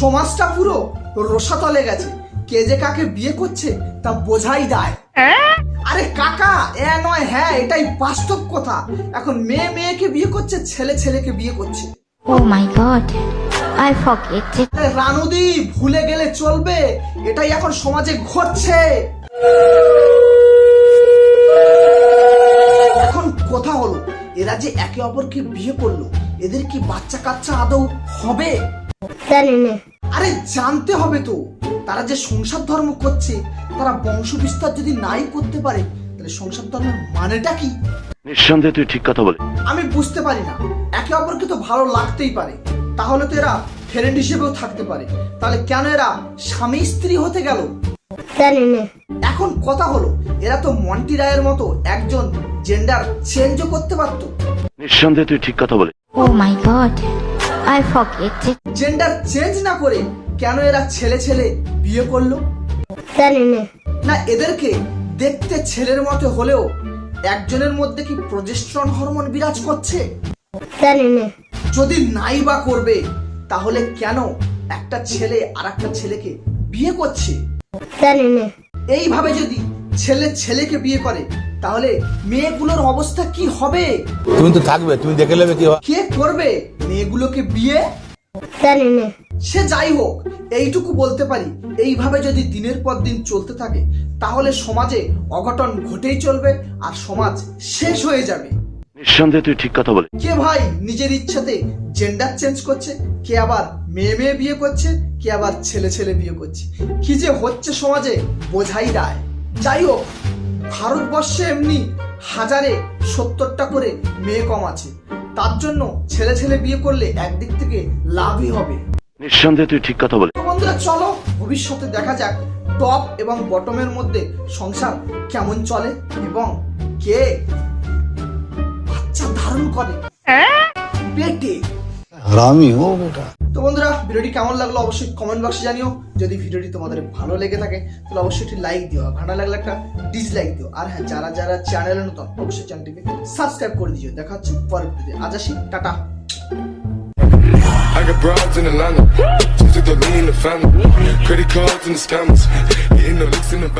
সমাজটা পুরো রসাতলে গেছে। কে যে কাকে বিয়ে করছে তা বোঝাই দেয়। আরে কাকা এ নয় হ্যাঁ এটাই বাস্তব কথা। এখন মেয়ে মেয়েকে বিয়ে করছে ছেলে ছেলেকে বিয়ে করছে। My god, I forget it. রানুদি ভুলে গেলে চলবে। এটাই এখন সমাজে ঘটছে। এখন কথা হলো এরা যে একে অপরকে বিয়ে করল এদের কি বাচ্চা কাচ্চা আদৌ হবে? আরে জানতে হবে তো তারা যে সংসার ধর্ম করছে তারা বংশ বিস্তার যদি নাই করতে পারে তাহলে সংসার ধর্মের মানেটা কি? নিঃসন্দেহে তুই ঠিক কথা বলে আমি বুঝতে পারি না। একে অপরকে তো ভালো লাগতেই পারে। তাহলে তো এরা ফ্রেন্ড হিসেবেও থাকতে পারে। তাহলে কেন এরা স্বামী স্ত্রী হতে গেল? এখন কথা হলো এরা তো মন্টি রায়ের মতো একজন জেন্ডার চেঞ্জও করতে পারতো। নিঃসন্দেহে তুই ঠিক কথা বলে Oh my god, Forget it. Gender change না করে কেন এরা ছেলে ছেলে বিয়ে করল? না। এদেরকে দেখতে ছেলের মতো হলেও একজনের মধ্যে কি প্রজেস্ট্রন হরমোন বিরাজ করছে? যদি নাই বা করবে তাহলে কেন একটা ছেলে আর একটা ছেলেকে বিয়ে করছে? এইভাবে যদি ছেলে ছেলেকে বিয়ে করে তাহলে মেয়েগুলোর অবস্থা কি হবে? তুমি তো থাকবে তুমি দেখে নেবে কি কে করবে মেয়েগুলোকে বিয়ে? সে যাই হোক এইটুকু বলতে পারি এইভাবে যদি দিনের পর দিন চলতে থাকে তাহলে সমাজে অঘটন ঘটেই চলবে আর সমাজ শেষ হয়ে যাবে। নিঃসন্দেহে তুই ঠিক কথা বলে কে ভাই নিজের ইচ্ছাতে জেন্ডার চেঞ্জ করছে কে আবার মেয়ে মেয়ে বিয়ে করছে কে আবার ছেলে ছেলে বিয়ে করছে? কি যে হচ্ছে সমাজে বোঝাই দায় যাই হোক ভারতবর্ষে এমনি হাজারে সত্তরটা করে মেয়ে কম আছে। তার জন্য ছেলে ছেলে বিয়ে করলে একদিক থেকে লাভই হবে। নিঃসন্দেহে তুই ঠিক কথা বলে বন্ধুরা চলো ভবিষ্যতে দেখা যাক টপ এবং বটমের মধ্যে সংসার কেমন চলে এবং কে বাচ্চা ধারণ করে। পেটে হারামি ও বেটা তো বন্ধুরা ভিডিওটি কেমন লাগল অবশ্যই কমেন্ট বক্সে জানিও যদি ভিডিওটি তোমাদের ভালো লেগে থাকে তাহলে অবশ্যই একটি লাইক দিও আর ভালো লাগলে একটা ডিসলাইক দিও আর হ্যাঁ যারা যারা চ্যানেলে নতুন অবশ্যই চ্যানেলটিকে সাবস্ক্রাইব করে দিও দেখা হচ্ছে পরের ভিডিওতে আজ আসি tata I got broads in Atlanta. Just took the lean in the family. Credit cards and the scammers. Getting the licks in the back.